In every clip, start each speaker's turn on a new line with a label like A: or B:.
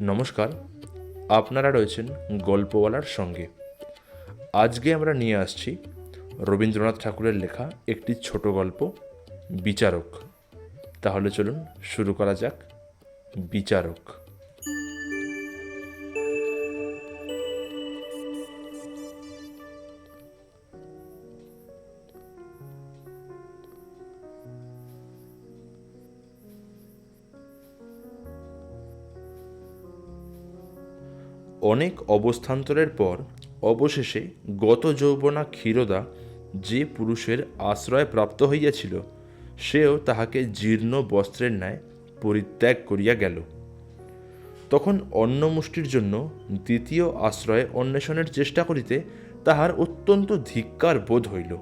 A: নমস্কার, আপনারা রয়েছেন গল্পওয়ালার সঙ্গে। আজকে আমরা নিয়ে আসছি রবীন্দ্রনাথ ঠাকুরের লেখা একটি ছোট গল্প, বিচারক। তাহলে চলুন শুরু করা যাক, বিচারক। অনেক অবস্থান্তরের পর অবশেষে গত যৌবনা ক্ষীরদা যে পুরুষের আশ্রয় প্রাপ্ত হইয়াছিল, সেও তাহাকে জীর্ণ বস্ত্রের ন্যায় পরিত্যাগ করিয়া গেল। তখন অন্ন মুষ্টির জন্য দ্বিতীয় আশ্রয়ে অন্বেষণের চেষ্টা করিতে তাহার অত্যন্ত ধিক্কার বোধ হইল।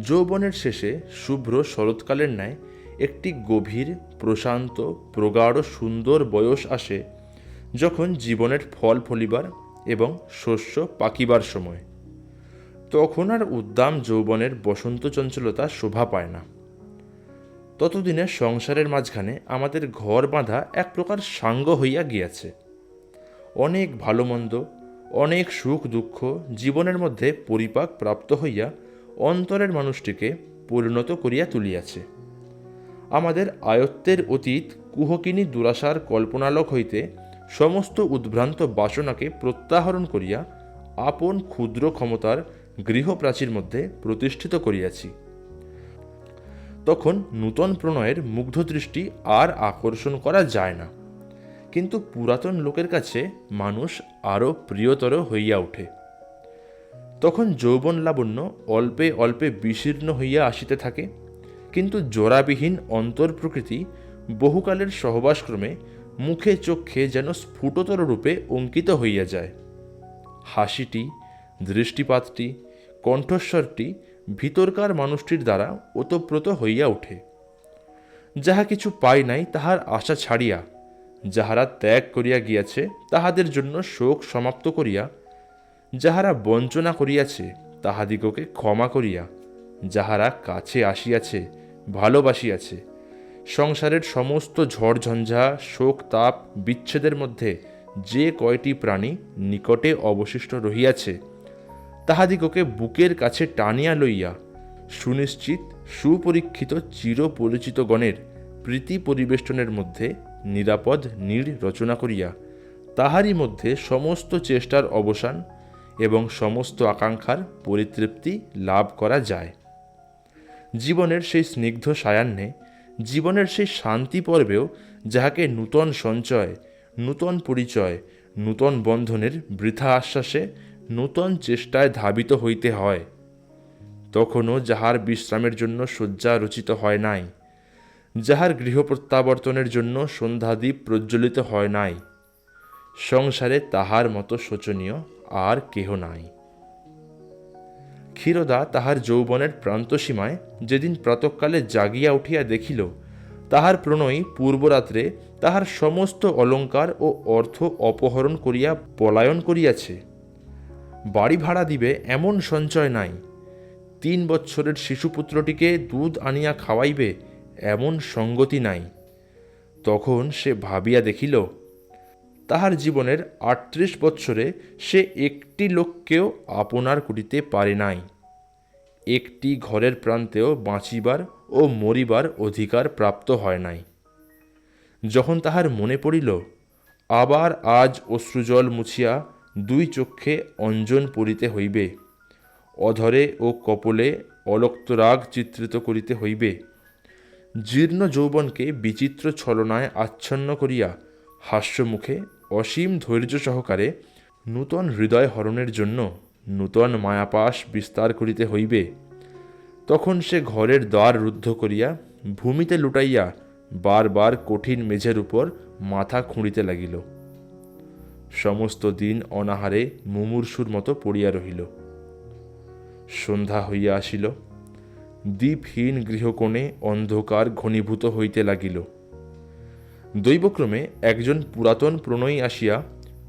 A: যৌবনের শেষে শুভ্র শরৎকালের ন্যায় একটি গভীর, প্রশান্ত, প্রগাঢ়, সুন্দর বয়স আসে যখন জীবনের ফল ফলিবার এবং শস্য পাকিবার সময়, তখন আর উদ্দাম যৌবনের বসন্ত চঞ্চলতা শোভা পায় না। ততদিনে সংসারের মাঝখানে আমাদের ঘর বাঁধা এক প্রকার সাঙ্গ হইয়া গিয়াছে। অনেক ভালো মন্দ অনেক সুখ দুঃখ জীবনের মধ্যে পরিপাক প্রাপ্ত হইয়া অন্তরের মানুষটিকে পরিণত করিয়া তুলিয়াছে। আমাদের আয়ত্তের অতীত কুহকিনী দুরাশার কল্পনালোক হইতে সমস্ত উদ্ভ্রান্ত বাসনাকে প্রত্যাহরণ করিয়া আপন ক্ষুদ্র ক্ষমতার গৃহপ্রাচীর মধ্যে প্রতিষ্ঠিত করিয়াছি। তখন নূতন প্রণয়ের মুগ্ধ দৃষ্টি আর আকর্ষণ করা যায় না। কিন্তু পুরাতন লোকের কাছে মানুষ আরও প্রিয়তর হইয়া ওঠে। তখন যৌবন লাবণ্য অল্পে অল্পে বিশীর্ণ হইয়া আসিতে থাকে, কিন্তু জোড়াবিহীন অন্তর প্রকৃতি বহুকালের সহবাসক্রমে মুখে চক্ষে যেন স্ফুটতর রূপে অঙ্কিত হইয়া যায়। হাসিটি, দৃষ্টিপাতটি, কণ্ঠস্বরটি ভিতরকার মানুষটির দ্বারা ওতপ্রোত হইয়া ওঠে। যাহা কিছু পাই নাই তাহার আশা ছাড়িয়া, যাহারা ত্যাগ করিয়া গিয়াছে তাহাদের জন্য শোক সমাপ্ত করিয়া, যাহারা বঞ্চনা করিয়াছে তাহাদিগকে ক্ষমা করিয়া, যাহারা কাছে আসিয়াছে, ভালোবাসিয়াছে সংসারের সমস্ত ঝড়ঝঞ্ঝা শোক, তাপ, বিচ্ছেদের মধ্যে যে কয়টি প্রাণী নিকটে অবশিষ্ট রহিয়াছে, তাহাদিগকে বুকের কাছে টানিয়া লইয়া সুনিশ্চিত সুপরীক্ষিত চিরপরিচিত গণের প্রীতি পরিবেষ্টনের মধ্যে নিরাপদ নীড় রচনা করিয়া তাহারই মধ্যে সমস্ত চেষ্টার অবসান এবং সমস্ত আকাঙ্ক্ষার পরিতৃপ্তি লাভ করা যায়। জীবনের সেই স্নিগ্ধ সায়াহ্নে জীবনের সেই শান্তি পর্বেও যাহাকে নূতন সঞ্চয়, নূতন পরিচয়, নূতন বন্ধনের বৃথা আশ্বাসে নূতন চেষ্টায় ধাবিত হইতে হয়, তখনও যাহার বিশ্রামের জন্য শয্যা রচিত হয় নাই, যাহার গৃহ প্রত্যাবর্তনের জন্য সন্ধ্যাদ্বীপ প্রজ্বলিত হয় নাই, সংসারে তাহার মতো শোচনীয় আর কেহ নাই। ক্ষীরদা তাহার যৌবনের প্রান্তসীমায় যেদিন প্রাতকালে জাগিয়া উঠিয়া দেখিল, তাহার প্রণয়ী পূর্বরাত্রে তাহার সমস্ত অলঙ্কার ও অর্থ অপহরণ করিয়া পলায়ন করিয়াছে। বাড়ি ভাড়া দিবে এমন সঞ্চয় নাই। তিন বৎসরের শিশুপুত্রটিকে দুধ আনিয়া খাওয়াইবে এমন সঙ্গতি নাই। তখন সে ভাবিয়া দেখিল তাহার জীবনের আটত্রিশ বৎসরে সে একটি লোককেও আপনার করিতে পারে নাই। একটি ঘরের প্রান্তেও বাঁচিবার ও মরিবার অধিকার প্রাপ্ত হয় নাই। যখন তাহার মনে পড়িল, আবার আজ অশ্রুজল মুছিয়া দুই চক্ষে অঞ্জন পড়িতে হইবে, অধরে ও কপলে অলক্ত রাগ চিত্রিত করিতে হইবে, জীর্ণ যৌবনকে বিচিত্র ছলনায় আচ্ছন্ন করিয়া হাস্যমুখে অসীম ধৈর্য সহকারে নূতন হৃদয় হরণের জন্য নূতন মায়াপাশ বিস্তার করিতে হইবে। তখন সে ঘরের দ্বার রুদ্ধ করিয়া ভূমিতে লুটাইয়া বারবার কঠিন মেঝের উপর মাথা খুঁড়িতে লাগিল। সমস্ত দিন অনাহারে মুমূর্ষুর মতো পড়িয়া রহিল। সন্ধ্যা হইয়া আসিল। দ্বীপহীন গৃহকোণে অন্ধকার ঘনীভূত হইতে লাগিল। দৈবক্রমে একজন পুরাতন প্রণয়ী আসিয়া,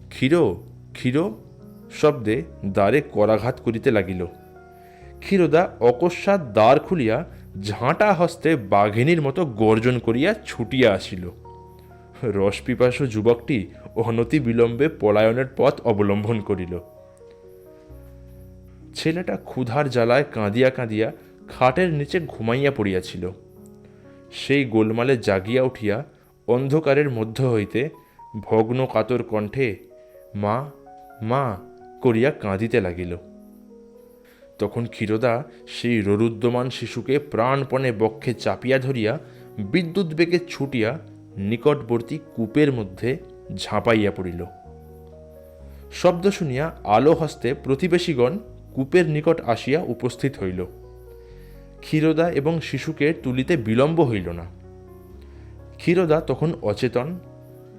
A: ক্ষীর ক্ষীর শব্দে দ্বারে করাঘাত করিতে লাগিল। ক্ষীরদা অকস্মাৎ দ্বার খুলিয়া ঝাঁটা হস্তে বাঘিনীর মতো গর্জন করিয়া ছুটিয়া আসিল। রসপিপাসু যুবকটি অনতি বিলম্বে পলায়নের পথ অবলম্বন করিল। ছেলেটা ক্ষুধার জ্বালায় কাঁদিয়া কাঁদিয়া খাটের নিচে ঘুমাইয়া পড়িয়াছিল। সেই গোলমালে জাগিয়া উঠিয়া অন্ধকারের মধ্য হইতে ভগ্ন কাতর কণ্ঠে মা মা করিয়া কাঁদিতে লাগিল। তখন ক্ষীরদা সেই ররুদ্যমান শিশুকে প্রাণপণে বক্ষে চাপিয়া ধরিয়া বিদ্যুৎ বেগে ছুটিয়া নিকটবর্তী কূপের মধ্যে ঝাঁপাইয়া পড়িল। শব্দ শুনিয়া আলো হস্তে প্রতিবেশীগণ কূপের নিকট আসিয়া উপস্থিত হইল। ক্ষীরদা এবং শিশুকে তুলিতে বিলম্ব হইল না। ক্ষীরদা তখন অচেতন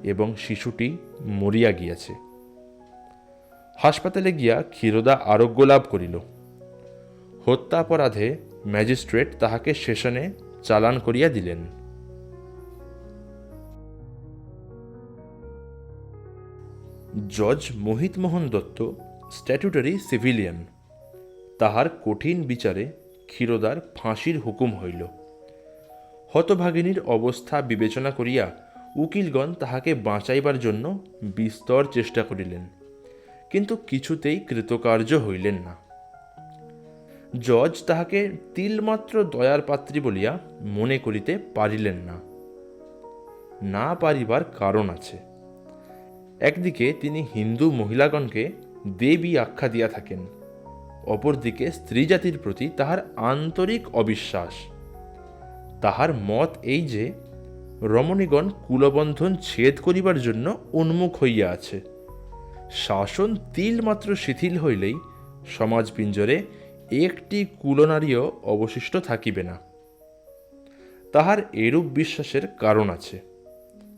A: এবং শিশুটি মরিয়া গিয়াছে। হাসপাতালে গিয়া ক্ষীরদা আরোগ্য লাভ করিল। হত্যাপরাধে ম্যাজিস্ট্রেট তাহাকে সেশনে চালান করিয়া দিলেন। জজ মোহিত মোহন দত্ত, স্ট্যাটুটারি সিভিলিয়ান, তাহার কঠিন বিচারে ক্ষীরোদার ফাঁসির হুকুম হইল। হতভাগিনীর অবস্থা বিবেচনা করিয়া উকিলগণ তাহাকে বাঁচাইবার জন্য বিস্তর চেষ্টা করিলেন, কিন্তু কিছুতেই কৃতকার্য হইলেন না। জজ তাহাকে তিলমাত্র দয়ার পাত্রী বলিয়া মনে করিতে পারিলেন না। না পারিবার কারণ আছে। একদিকে তিনি হিন্দু মহিলাগণকে দেবী আখ্যা দিয়া থাকেন, অপরদিকে স্ত্রী জাতির প্রতি তাহার আন্তরিক অবিশ্বাস। তাহার মত এই যে, রমণীগণ কুলবন্ধন ছেদ করিবার জন্য উন্মুখ হইয়া আছে। শাসন তিলমাত্র শিথিল হইলেই সমাজ পিঞ্জরে একটি কুলনারীও অবশিষ্ট থাকিবে না। তাহার এরূপ বিশ্বাসের কারণ আছে।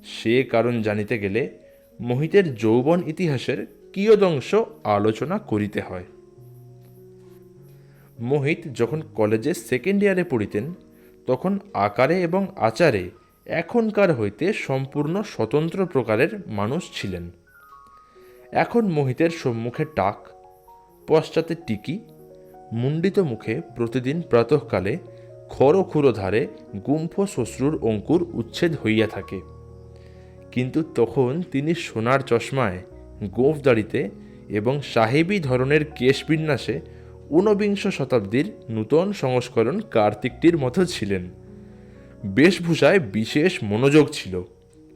A: সে কারণ জানিতে গেলে মোহিতের যৌবন ইতিহাসের কিয়দংশ আলোচনা করিতে হয়। মোহিত যখন কলেজে সেকেন্ড ইয়ারে পড়িতেন তখন আকারে এবং আচারে এখনকার হইতে সম্পূর্ণ স্বতন্ত্র প্রকারের মানুষ ছিলেন। এখন মোহিতের সম্মুখে টাক, পশ্চাতে টিকি মুন্ডিত মুখে প্রতিদিন প্রাতঃকালে খড়খুরো ধারে গুম্ফ শ্বশ্রুর অঙ্কুর উচ্ছেদ হইয়া থাকে। কিন্তু তখন তিনি সোনার চশমায় গোঁফ দাড়িতে এবং সাহেবী ধরনের কেশ বিন্যাসে ঊনবিংশ শতাব্দীর নূতন সংস্করণ কার্তিকটির মতো ছিলেন। বেশভূষায় বিশেষ মনোযোগ ছিল।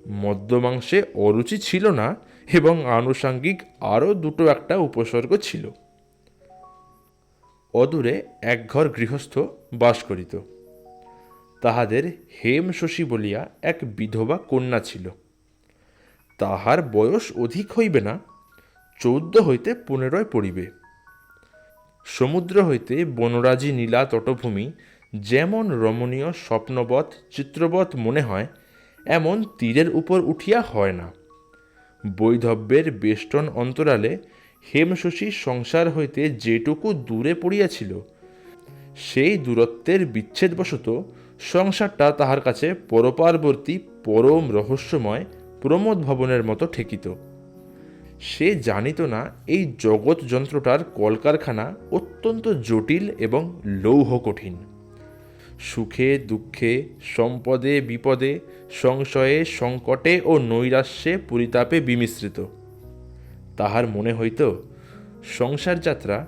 A: মদ্যমাংসে অরুচি ছিল না এবং আনুষাঙ্গিক আরও দুটো একটা উপসর্গ ছিল। অদূরে এক ঘর গৃহস্থ বাস করিত। তাহাদের হেম শশী বলিয়া এক বিধবা কন্যা ছিল। তাহার বয়স অধিক হইবে না, চৌদ্দ হইতে পনেরোয় পড়িবে। সমুদ্র হইতে বনরাজি নীলা তটভূমি যেমন রমণীয় স্বপ্নবৎ, চিত্রবৎ মনে হয়, এমন তীরের উপর উঠিয়া হয় না। বৈধব্যের বেষ্টন অন্তরালে হেমশশী সংসার হইতে যেটুকু দূরে পড়িয়াছিল, সেই দূরত্বের বিচ্ছেদবশত সংসারটা তাহার কাছে পরপারবর্তী পরম রহস্যময় প্রমোদ ভবনের মতো ঠেকিত। সে জানিত না এই জগৎ যন্ত্রটার কলকারখানা অত্যন্ত জটিল এবং লৌহ কঠিন। সুখে, দুঃখে, সম্পদে, বিপদে, সংশয়ে, সংকটে ও নৈরাশ্যে পরিতাপে বিমিশ্রিত। তাহার মনে হইত, সংসার যাত্রা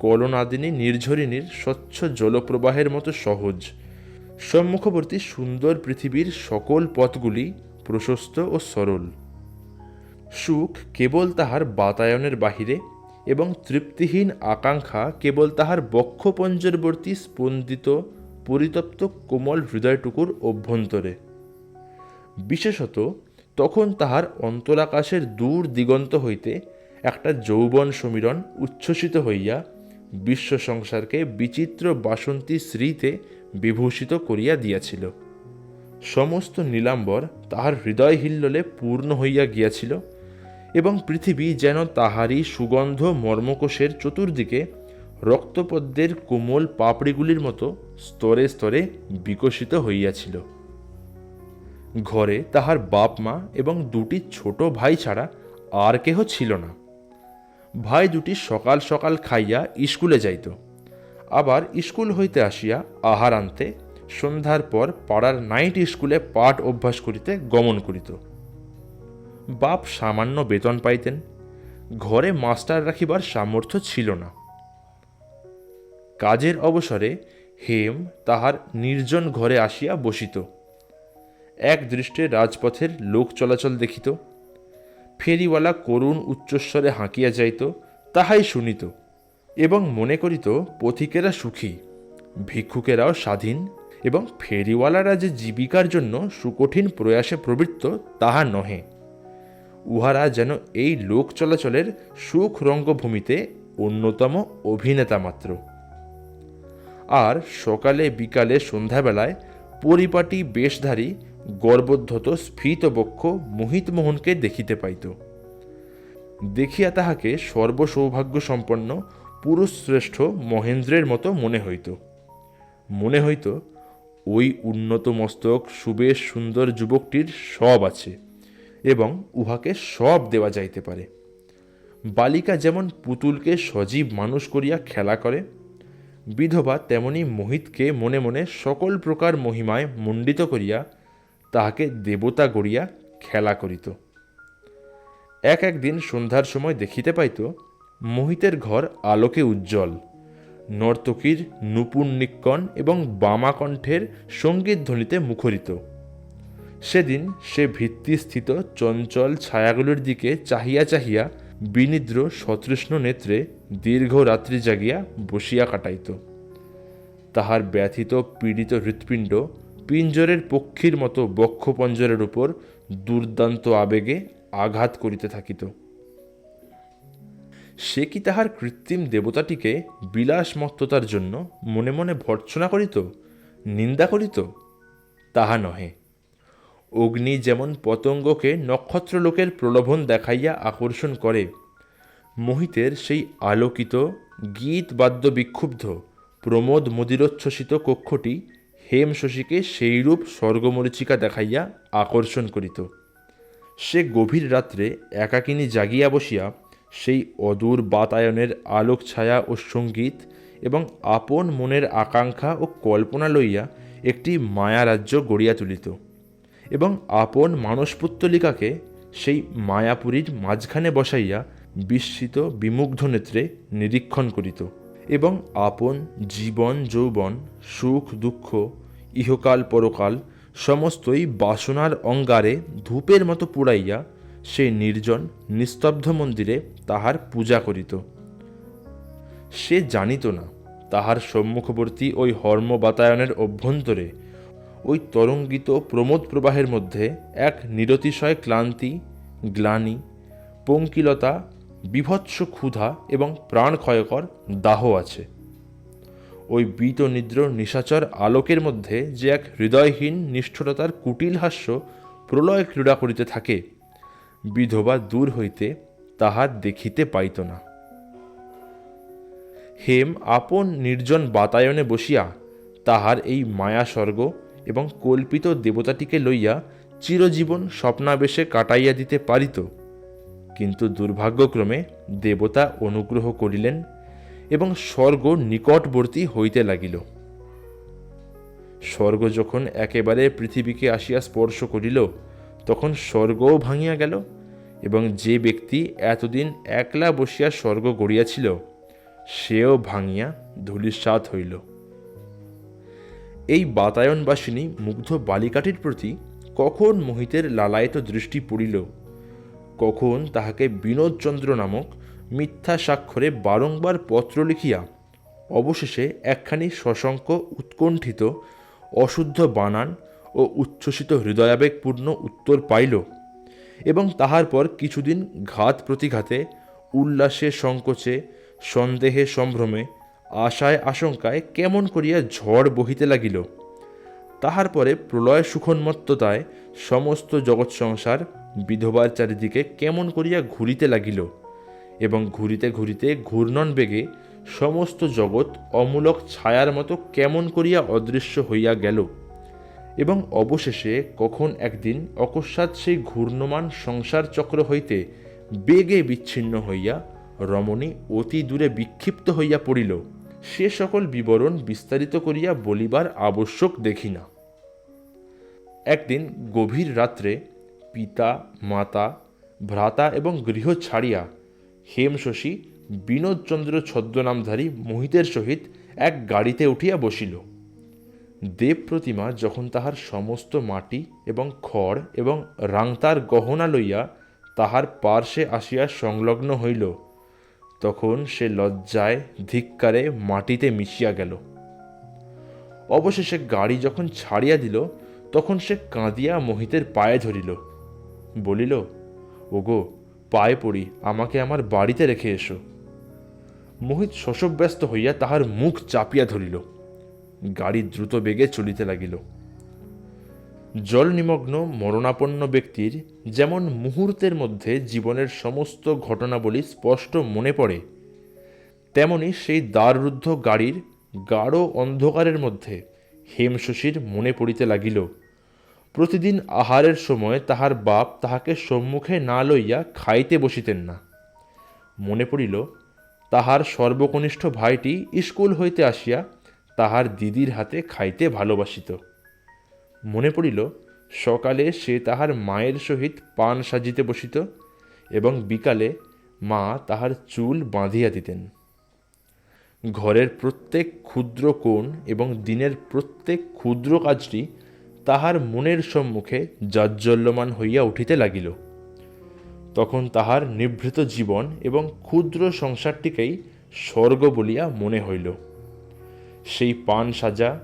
A: কলনাদিনী নির্ঝরিণীর স্বচ্ছ জলপ্রবাহের মতো সহজ। সম্মুখবর্তী সুন্দর পৃথিবীর সকল পথগুলি প্রশস্ত ও সরল। সুখ কেবল তাহার বাতায়নের বাহিরে এবং তৃপ্তিহীন আকাঙ্ক্ষা কেবল তাহার বক্ষপঞ্জরবর্তী স্পন্দিত, পরিতপ্ত, কোমল হৃদয়টুকুর অভ্যন্তরে। বিশেষত তখন তাহার অন্তরাকাশের দূর দিগন্ত হইতে একটা যৌবন সমীরণ উচ্ছ্বসিত হইয়া বিশ্ব সংসারকে বিচিত্র বাসন্তী শ্রীতে বিভূষিত করিয়া দিয়াছিল। সমস্ত নীলাম্বর তাহার হৃদয় হিল্লোলে পূর্ণ হইয়া গিয়াছিল। এবং পৃথিবী যেন তাহারই সুগন্ধ মর্মকোষের চতুর্দিকে রক্তপদ্মের কোমল পাপড়িগুলির মতো স্তরে স্তরে বিকশিত হইয়াছিল। ঘরে তাহার বাপ মা এবং দুটি ছোট ভাই ছাড়া আর কেহ ছিল না। ভাই দুটি সকাল সকাল খাইয়া স্কুলে যাইত। আবার স্কুল হইতে আসিয়া আহার আনতে, সন্ধ্যার পর পাড়ার নাইট স্কুলে পাঠ অভ্যাস করিতে গমন করিত। বাপ সামান্য বেতন পাইতেন, ঘরে মাস্টার রাখিবার সামর্থ্য ছিল না। কাজের অবসরে হেম তাহার নির্জন ঘরে আসিয়া বসিত। এক দৃষ্টে রাজপথের লোক চলাচল দেখিত। ফেরিওয়ালা করুণ উচ্চস্বরে হাঁকিয়া যাইত, তাহাই শুনিত এবং মনে করিত, পথিকেরা সুখী, ভিক্ষুকেরাও স্বাধীন এবং ফেরিওয়ালারা যে জীবিকার জন্য সুকঠিন প্রয়াসে প্রবৃত্ত, তাহা নহে। উহারা যেন এই লোক চলাচলের সুখ রঙ্গভূমিতে অন্যতম অভিনেতা মাত্র। আর সকালে বিকালে সন্ধ্যাবেলায় পরিপাটি বেশধারী গর্বোদ্ধত স্ফীতবক্ষ মোহিতমোহনকে দেখিতে পাইত। দেখিয়া তাহাকে সর্বসৌভাগ্য সম্পন্ন পুরুষশ্রেষ্ঠ মহেন্দ্রের মতো মনে হইত। মনে হইত, ওই উন্নত মস্তক, সুবেশ সুন্দর যুবকটির সব আছে। এবং উহাকে সব দেওয়া যাইতে পারে। বালিকা যেমন পুতুলকে সজীব মানুষ করিয়া খেলা করে, বিধবা তেমনি মোহিতকে মনে মনে সকল প্রকার মহিমায় মণ্ডিত করিয়া তাহাকে দেবতা গড়িয়া খেলা করিত। এক একদিন সন্ধ্যার সময় দেখিতে পাইত, মোহিতের ঘর আলোকে উজ্জ্বল, নর্তকীর নুপুর নিক্কণ এবং বামাকণ্ঠের সংগীত ধ্বনিতে মুখরিত। সেদিন সে ভিত্তিস্থিত চঞ্চল ছায়াগুলোর দিকে চাহিয়া চাহিয়া বিনিদ্র সতৃষ্ণ নেত্রে দীর্ঘ রাত্রি জাগিয়া বসিয়া কাটাইত। তাহার ব্যথিত পীড়িত হৃৎপিণ্ড পিঞ্জরের পক্ষীর মতো বক্ষপঞ্জরের উপর দুর্দান্ত আবেগে আঘাত করিতে থাকিত। সে কি তাহার কৃত্রিম দেবতাটিকে বিলাসমত্ততার জন্য মনে মনে ভর্ৎসনা করিত, নিন্দা করিত? তাহা নহে। অগ্নি যেমন পতঙ্গকে নক্ষত্রলোকের প্রলোভন দেখাইয়া আকর্ষণ করে, মোহিতের সেই আলোকিত গীত বাদ্য বিক্ষুব্ধ প্রমোদ মদিরোচ্ছ্বসিত কক্ষটি হেম শশীকে সেইরূপ স্বর্গমরিচিকা দেখাইয়া আকর্ষণ করিত। সে গভীর রাত্রে একাকিনী জাগিয়া বসিয়া সেই অদূর বাতায়নের আলোক ছায়া ও সংগীত এবং আপন মনের আকাঙ্ক্ষা ও কল্পনা লইয়া একটি মায়ারাজ্য গড়িয়া তুলিত। এবং আপন মানসপুত্তলিকাকে সেই মায়াপুরীর মাঝখানে বসাইয়া বিস্মিত বিমুগ্ধ নেত্রে নিরীক্ষণ করিত এবং আপন জীবন, যৌবন, সুখ, দুঃখ, ইহকাল, পরকাল সমস্তই বাসনার অঙ্গারে ধূপের মতো পুড়াইয়া সেই নির্জন, নিস্তব্ধ মন্দিরে তাহার পূজা করিত। সে জানিত না তাহার সম্মুখবর্তী ওই হর্ম বাতায়নের অভ্যন্তরে ওই তরঙ্গিত প্রমোদ প্রবাহের মধ্যে এক নিরতিশয় ক্লান্তি, গ্লানি, পঙ্কিলতা, বিভৎস ক্ষুধা এবং প্রাণক্ষয়কর দাহ আছে। ওই বীত নিদ্র নিশাচর আলোকের মধ্যে যে এক হৃদয়হীন নিষ্ঠুরতার কুটিল হাস্য প্রলয় ক্রীড়া করিতে থাকে, বিধবা দূর হইতে তাহার দেখিতে পাইত না। হেম আপন নির্জন বাতায়নে বসিয়া তাহার এই মায়া স্বর্গ এবং কল্পিত দেবতাটিকে লইয়া চিরজীবন স্বপ্নাবেশে কাটাইয়া দিতে পারিত। কিন্তু দুর্ভাগ্যক্রমে দেবতা অনুগ্রহ করিলেন এবং স্বর্গ নিকটবর্তী হইতে লাগিল। স্বর্গ যখন একেবারে পৃথিবীকে আসিয়া স্পর্শ করিল, তখন স্বর্গও ভাঙিয়া গেল এবং যে ব্যক্তি এতদিন একলা বসিয়া স্বর্গ গড়িয়াছিল, সেও ভাঙিয়া ধূলিসাৎ হইল। এই বাতায়নবাসিনী মুগ্ধ বালিকাটির প্রতি কখন মোহিতের লালায়িত দৃষ্টি পড়িল? কখন তাহাকে বিনোদচন্দ্র নামক মিথ্যা স্বাক্ষরে বারংবার পত্র লিখিয়া অবশেষে একখানি সশঙ্ক উৎকণ্ঠিত, অশুদ্ধ বানান ও উচ্ছ্বসিত হৃদয়াবেগপূর্ণ উত্তর পাইল এবং তাহার পর কিছুদিন ঘাত প্রতিঘাতে, উল্লাসে সংকোচে, সন্দেহে সম্ভ্রমে আশায় আশঙ্কায় কেমন করিয়া ঝড় বহিতে লাগিল। তাহার পরে প্রলয় সুখোন্মত্ততায় সমস্ত জগৎ সংসার বিধবার চারিদিকে কেমন করিয়া ঘুরিতে লাগিল এবং ঘুরিতে ঘুরিতে ঘূর্ণন বেগে সমস্ত জগৎ অমূলক ছায়ার মতো কেমন করিয়া অদৃশ্য হইয়া গেল এবং অবশেষে কখন একদিন অকস্মাৎ সেই ঘূর্ণমান সংসার চক্র হইতে বেগে বিচ্ছিন্ন হইয়া রমণী অতি দূরে বিক্ষিপ্ত হইয়া পড়িল। সে সকল বিবরণ বিস্তারিত করিয়া বলিবার আবশ্যক দেখি না। একদিন গভীর রাত্রে পিতা, মাতা, ভ্রাতা এবং গৃহ ছাড়িয়া হেমশশী বিনোদচন্দ্র ছদ্মনামধারী মোহিতের সহিত এক গাড়িতে উঠিয়া বসিল। দেব প্রতিমা যখন তাহার সমস্ত মাটি এবং খড় এবং রাংতার গহনা লইয়া তাহার পার্শ্বে আসিয়া সংলগ্ন হইল তখন সে লজ্জায় ধিক্কারে মাটিতে মিশিয়া গেল। অবশেষে গাড়ি যখন ছাড়িয়া দিল, তখন সে কাঁদিয়া মোহিতের পায়ে ধরিল। বলিল, ওগো, পায়ে পড়ি, আমাকে আমার বাড়িতে রেখে এসো। মোহিত শশব্যস্ত হইয়া তাহার মুখ চাপিয়া ধরিল। গাড়ি দ্রুত বেগে চলিতে লাগিল। জল নিমগ্ন মরণাপন্ন ব্যক্তির যেমন মুহূর্তের মধ্যে জীবনের সমস্ত ঘটনাবলী স্পষ্ট মনে পড়ে, তেমনি সেই দ্বাররুদ্ধ গাড়ির গাঢ় অন্ধকারের মধ্যে হেমশশীর মনে পড়িতে লাগিল। প্রতিদিন আহারের সময় তাহার বাপ তাহাকে সম্মুখে না লইয়া খাইতে বসিতেন না। মনে পড়িল, তাহার সর্বকনিষ্ঠ ভাইটি স্কুল হইতে আসিয়া তাহার দিদির হাতে খাইতে ভালোবাসিত। মনে পড়িল, সকালে সে তাহার মায়ের সহিত পান সাজিতে বসিত এবং বিকালে মা তাহার চুল বাঁধিয়া দিতেন। ঘরের প্রত্যেক ক্ষুদ্র কোণ এবং দিনের প্রত্যেক ক্ষুদ্র কাজটি তাহার মনের সম্মুখে জাজ্জল্যমান হইয়া উঠিতে লাগিল। তখন তাহার নিভৃত জীবন এবং ক্ষুদ্র সংসারটিকেই স্বর্গ বলিয়া মনে হইল। সেই পান সাজা,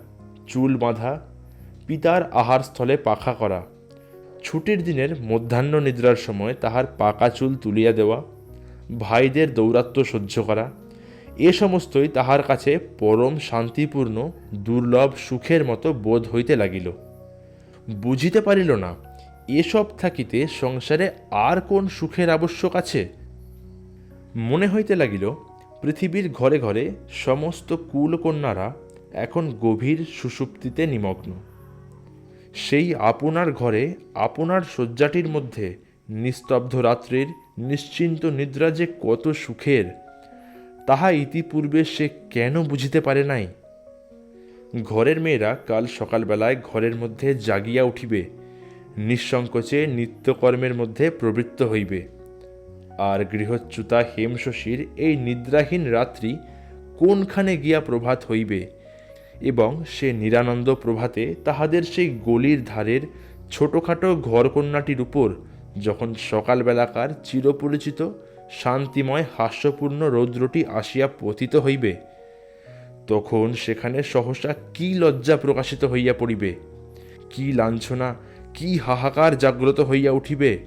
A: চুল বাঁধা পিতার আহারস্থলে পাখা করা। ছুটির দিনের মধ্যাহ্ন নিদ্রার সময় তাহার পাকা চুল তুলিয়া দেওয়া, ভাইদের দৌরাত্ম্য সহ্য করা, এ সমস্তই তাহার কাছে পরম শান্তিপূর্ণ, দুর্লভ সুখের মতো বোধ হইতে লাগিল। বুঝিতে পারিল না, এসব থাকিতে সংসারে আর কোন সুখের আবশ্যক আছে? মনে হইতে লাগিল, পৃথিবীর ঘরে ঘরে সমস্ত কুলকন্যারা এখন গভীর সুষুপ্তিতে নিমগ্ন। সেই আপনার ঘরে আপনার শয্যাটির মধ্যে নিস্তব্ধ রাত্রির নিশ্চিন্ত নিদ্রা যে কত সুখের, তাহা ইতিপূর্বে সে কেন বুঝিতে পারে নাই? ঘরের মেয়েরা কাল সকালবেলায় ঘরের মধ্যে জাগিয়া উঠিবে, নিঃসংকোচে নিত্যকর্মের মধ্যে প্রবৃত্ত হইবে। আর গৃহচ্যুতা হেমশশীর এই নিদ্রাহীন রাত্রি কোনখানে গিয়া প্রভাত হইবে? এবং সে নিরানন্দ প্রভাতে তাহাদের সেই গলির ধারের ছোটোখাটো ঘরকন্যাটির উপর যখন সকালবেলাকার চিরপরিচিত, শান্তিময়, হাস্যপূর্ণ রৌদ্রটি আসিয়া পতিত হইবে, তখন সেখানে সহসা কি লজ্জা প্রকাশিত হইয়া পড়িবে? কি লাঞ্ছনা, কি হাহাকার জাগ্রত হইয়া উঠিবে?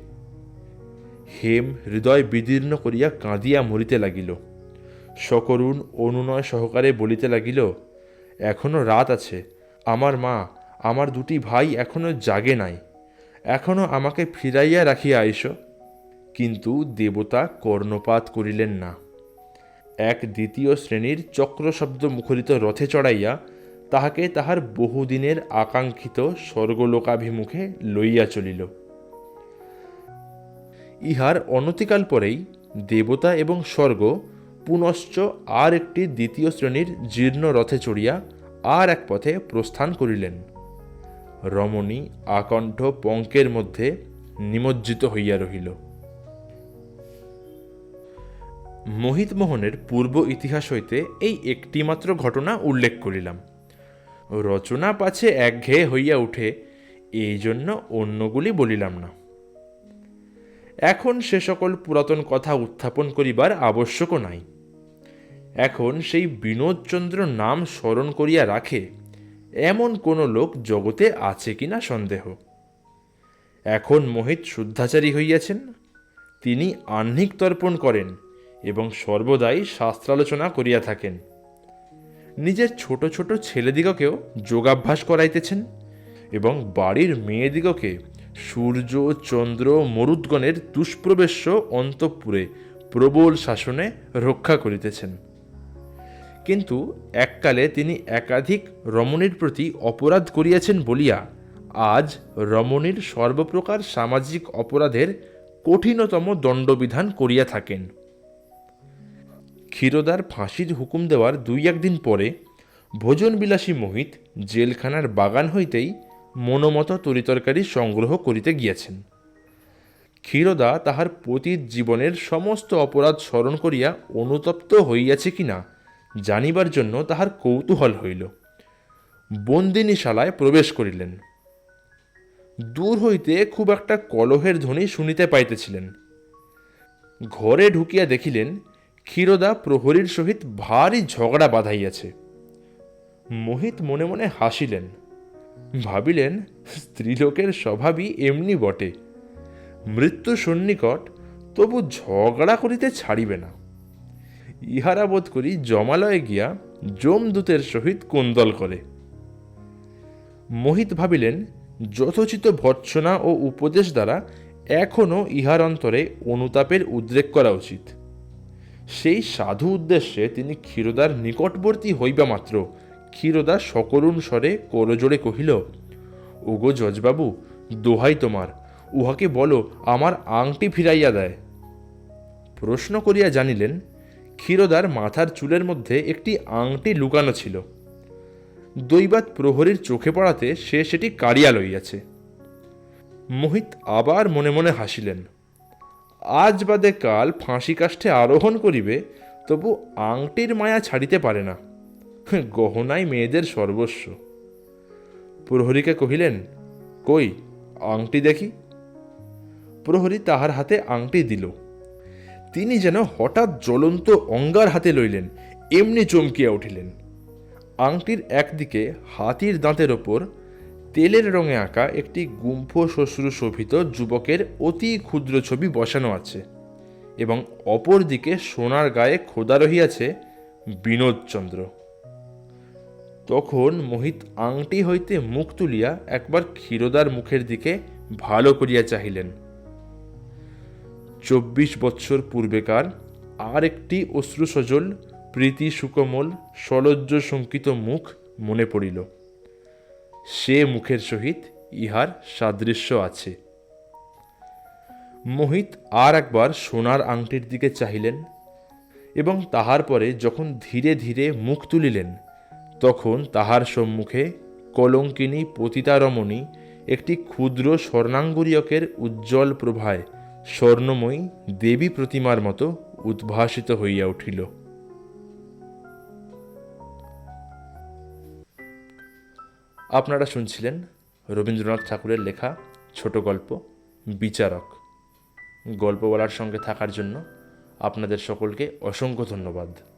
A: হেম হৃদয় বিদীর্ণ করিয়া কাঁদিয়া মরিতে লাগিল। সকরুণ অনুনয় সহকারে বলিতে লাগিল এখনও রাত আছে। আমার মা, আমার দুটি ভাই এখনও জাগে নাই। এখনও আমাকে ফিরাইয়া রাখিয়া আইস। কিন্তু দেবতা কর্ণপাত করিলেন না। এক দ্বিতীয় শ্রেণির চক্রশব্দ মুখরিত রথে চড়াইয়া তাহাকে তাহার বহুদিনের আকাঙ্ক্ষিত স্বর্গলোকাভিমুখে লইয়া চলিল। ইহার অনতিকাল পরেই দেবতা এবং স্বর্গ পুনশ্চ আর একটি দ্বিতীয় শ্রেণির জীর্ণ রথে চড়িয়া আর এক পথে প্রস্থান করিলেন। রমণী আকণ্ঠ পঙ্কের মধ্যে নিমজ্জিত হইয়া রহিল। মোহিতমোহনের পূর্ব ইতিহাস হইতে এই একটিমাত্র ঘটনা উল্লেখ করিলাম। রচনা পাছে একঘেয়ে হইয়া উঠে, এই জন্য অন্যগুলি বলিলাম না। এখন সে সকল পুরাতন কথা উত্থাপন করিবার আবশ্যকও নাই। এখন সেই বিনোদচন্দ্র নাম স্মরণ করিয়া রাখে, এমন কোনো লোক জগতে আছে কিনা সন্দেহ। এখন মোহিত শুদ্ধাচারী হইয়াছেন, তিনি আহ্নিক তর্পণ করেন এবং সর্বদাই শাস্ত্রালোচনা করিয়া থাকেন। নিজের ছোট ছোট ছেলেদিগকেও যোগাভ্যাস করাইতেছেন এবং বাড়ির মেয়েদিগকে সূর্য, চন্দ্র, মরুদ্গণের দুষ্প্রবেশ্য অন্তঃপুরে প্রবল শাসনে রক্ষা করিতেছেন। কিন্তু এককালে তিনি একাধিক রমণীর প্রতি অপরাধ করিয়াছেন বলিয়া আজ রমণীর সর্বপ্রকার সামাজিক অপরাধের কঠিনতম দণ্ডবিধান করিয়া থাকেন। ক্ষীরোদার ফাঁসির হুকুম দেওয়ার দুই একদিন পরে ভোজনবিলাসী মোহিত জেলখানার বাগান হইতেই মনোমত তরিতরকারি সংগ্রহ করিতে গিয়াছেন। ক্ষীরদা তাহার পতির জীবনের সমস্ত অপরাধ স্মরণ করিয়া অনুতপ্ত হইয়াছে কিনা জানিবার জন্য তাহার কৌতূহল হইল। বন্দিনীশালায় প্রবেশ করিলেন। দূর হইতে খুব একটা কলহের ধ্বনি শুনিতে পাইতেছিলেন। ঘরে ঢুকিয়া দেখিলেন, ক্ষীরদা প্রহরীর সহিত ভারী ঝগড়া বাঁধাইয়াছে। মোহিত মনে মনে হাসিলেন। ভাবিলেন, স্ত্রীলোকের স্বভাবই এমনি বটে। মৃত্যু সন্নিকট তবু ঝগড়া করিতে ছাড়িবে না। ইহারা বোধ করি জমালয়ে গিয়া যমদূতের সহিত কোন্দল করে। মোহিত ভাবিলেন, যথোচিত ভর্ৎসনা ও উপদেশ দ্বারা এখনও ইহার অন্তরে অনুতাপের উদ্রেক করা উচিত। সেই সাধু উদ্দেশ্যে তিনি ক্ষীরোদার নিকটবর্তী হইবা মাত্র। ক্ষীরোদা সকরুণ স্বরে করজোড়ে কহিল, ওগো জজবাবু, দোহাই তোমার। উহাকে বলো, আমার আংটি ফিরাইয়া দেয়। প্রশ্ন করিয়া জানিলেন ক্ষীরোদার মাথার চুলের মধ্যে একটি আংটি লুকানো ছিল। দৈবাত প্রহরীর চোখে পড়াতে সে সেটি কাড়িয়া লইয়াছে। মোহিত আবার মনে মনে হাসিলেন। আজ বাদে কাল ফাঁসি কাষ্ঠে আরোহণ করিবে, তবু আংটির মায়া ছাড়িতে পারে না। গহনাই মেয়েদের সর্বস্ব। প্রহরীকে কহিলেন, কই, আংটি দেখি? প্রহরী তাহার হাতে আংটি দিল। তিনি যেন হঠাৎ জ্বলন্ত অঙ্গার হাতে লইলেন, এমনি চমকিয়া উঠিলেন। আংটির একদিকে হাতির দাঁতের ওপর, তেলের রঙে আঁকা একটি গুম্ফ শ্বশ্রু শোভিত যুবকের অতি ক্ষুদ্র ছবি বসানো আছে এবং অপর দিকে সোনার গায়ে খোদা রহিয়াছে বিনোদচন্দ্র তখন মোহিত আংটি হইতে মুখ তুলিয়া একবার ক্ষীরোদার মুখের দিকে ভালো করিয়া চাহিলেন। চব্বিশ বৎসর পূর্বেকার আর একটি অশ্রুসজল প্রীতি সুকোমল সলজ্জ শঙ্কিত মুখ মনে পড়িল। সে মুখের সহিত ইহার সাদৃশ্য আছে। মোহিত আর একবার সোনার আংটির দিকে চাহিলেন এবং তাহার পরে যখন ধীরে ধীরে মুখ তুলিলেন, তখন তাহার সম্মুখে কলঙ্কিনী পতিতারমণী একটি ক্ষুদ্র স্বর্ণাঙ্গুরীয়কের উজ্জ্বল প্রভায় স্বর্ণময়ী দেবী প্রতিমার মতো উদ্ভাসিত হইয়া উঠিল। আপনারা শুনছিলেন রবীন্দ্রনাথ ঠাকুরের লেখা ছোট গল্প, বিচারক। গল্প বলার সঙ্গে থাকার জন্য আপনাদের সকলকে অসংখ্য ধন্যবাদ।